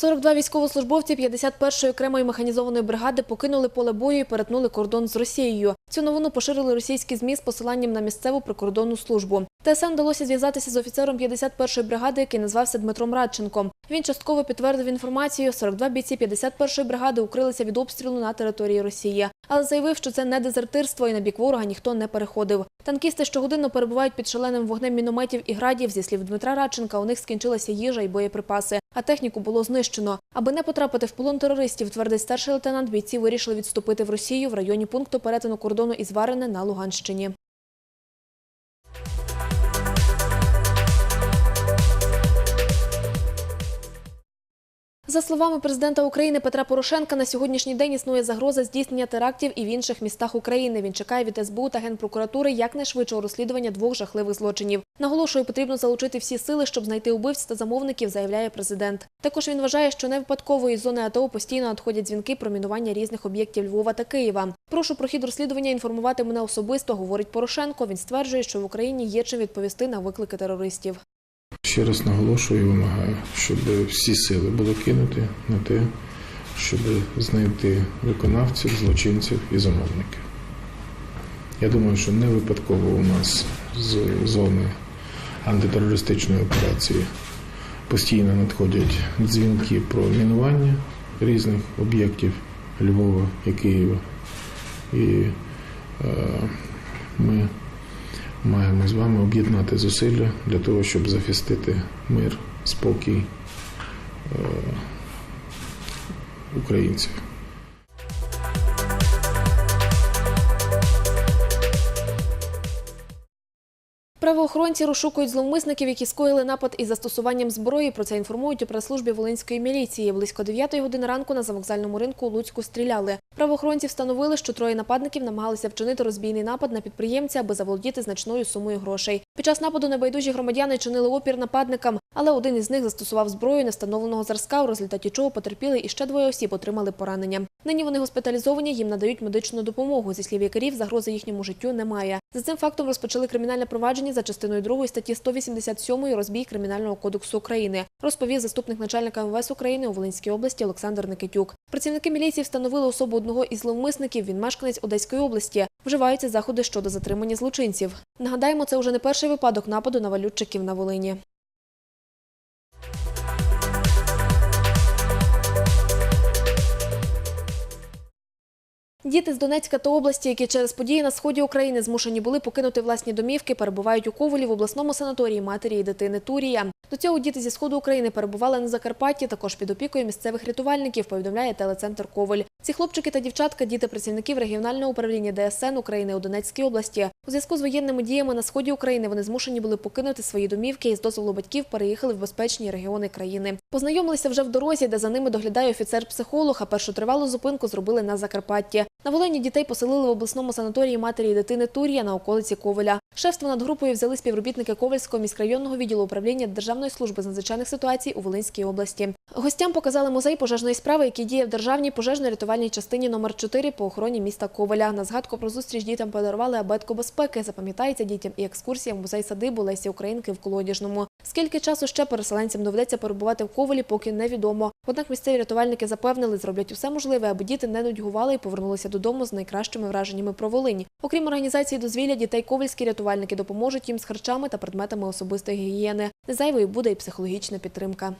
42 військовослужбовці 51-ї окремої механізованої бригади покинули поле бою і перетнули кордон з Росією. Цю новину поширили російські ЗМІ з посиланням на місцеву прикордонну службу. ТСН вдалося зв'язатися з офіцером 51-ї бригади, який назвався Дмитром Радченком. Він частково підтвердив інформацію. 42 бійці 51-ї бригади укрилися від обстрілу на території Росії, але заявив, що це не дезертирство і на бік ворога ніхто не переходив. Танкісти щогодинно перебувають під шаленим вогнем мінометів і градів. Зі слів Дмитра Радченка, у них скінчилася їжа і боєприпаси, а техніку було знищено. Аби не потрапити в полон терористів, твердий старший лейтенант, бійці вирішили відступити в Росію в районі пункту перетину кордону із Варене на Луганщині. За словами президента України Петра Порошенка, на сьогоднішній день існує загроза здійснення терактів і в інших містах України. Він чекає від СБУ та Генпрокуратури якнайшвидшого розслідування двох жахливих злочинів. Наголошує, потрібно залучити всі сили, щоб знайти убивць та замовників, заявляє президент. Також він вважає, що не випадково із зони АТО постійно надходять дзвінки про мінування різних об'єктів Львова та Києва. Прошу про хід розслідування інформувати мене особисто, говорить Порошенко. Він стверджує, що в Україні є чим відповісти на виклики терористів. Ще раз наголошую і вимагаю, щоб всі сили були кинуті на те, щоб знайти виконавців, злочинців і замовників. Я думаю, що не випадково у нас з зони антитерористичної операції постійно надходять дзвінки про мінування різних об'єктів Львова і Києва. І е, ми маємо з вами об'єднати зусилля для того, щоб захистити мир, спокій е, українців. Правоохоронці розшукують зловмисників, які скоїли напад із застосуванням зброї. Про це інформують у прес-службі Волинської міліції. Близько 9 години ранку на завокзальному ринку у Луцьку стріляли. Правоохоронці встановили, що троє нападників намагалися вчинити розбійний напад на підприємця, аби заволодіти значною сумою грошей. Під час нападу небайдужі громадяни чинили опір нападникам, але один із них застосував зброю невстановленого зразка, у результаті чого потерпіли і ще двоє осіб отримали поранення. Нині вони госпіталізовані, їм надають медичну допомогу. Зі слів лікарів, загрози їхньому життю немає. За цим фактом розпочали кримінальне провадження за частиною 2 статті 187 розбій Кримінального кодексу України, розповів заступник начальника МВС України у Волинській області Олександр Никитюк. Працівники міліції встановили особу одного із зловмисників. Він мешканець Одеської області. Вживаються заходи щодо затримання злочинців. Нагадаємо, це вже не перший випадок нападу на валютчиків на Волині. Діти з Донецька та області, які через події на сході України змушені були покинути власні домівки, перебувають у Коволі в обласному санаторії матері і дитини Турія. До цього діти зі сходу України перебували на Закарпатті, також під опікою місцевих рятувальників, повідомляє телецентр Коваль. Ці хлопчики та дівчатка діти працівників регіонального управління ДСН України у Донецькій області. У зв'язку з воєнними діями на сході України вони змушені були покинути свої домівки і з дозволу батьків переїхали в безпечні регіони країни. Познайомилися вже в дорозі, де за ними доглядає офіцер-психолог. А першу тривалу зупинку зробили на Закарпатті. На Волині дітей поселили в обласному санаторії матері і дитини Турія на околиці Ковеля. Шефство над групою взяли співробітники Ковельського міськрайонного відділу управління Державної служби з надзвичайних ситуацій у Волинській області. Гостям показали музей пожежної справи, який діє в державній пожежно-рятувальній частині номер 4 по охороні міста Ковеля. На згадку про зустріч дітям подарували абетку безпеки. Запам'ятається дітям і екскурсія в музей садибу Лесі Українки в Колодяжному. Скільки часу ще переселенцям доведеться перебувати в Ковелі, поки невідомо. Однак місцеві рятувальники запевнили, зроблять усе можливе, аби діти не нудьгували і повернулися додому з найкращими враженнями про Волинь. Окрім організації дозвілля, дітей ковальські рятувальники допоможуть їм з харчами та предметами особистої гігієни. Незайвою буде і психологічна підтримка.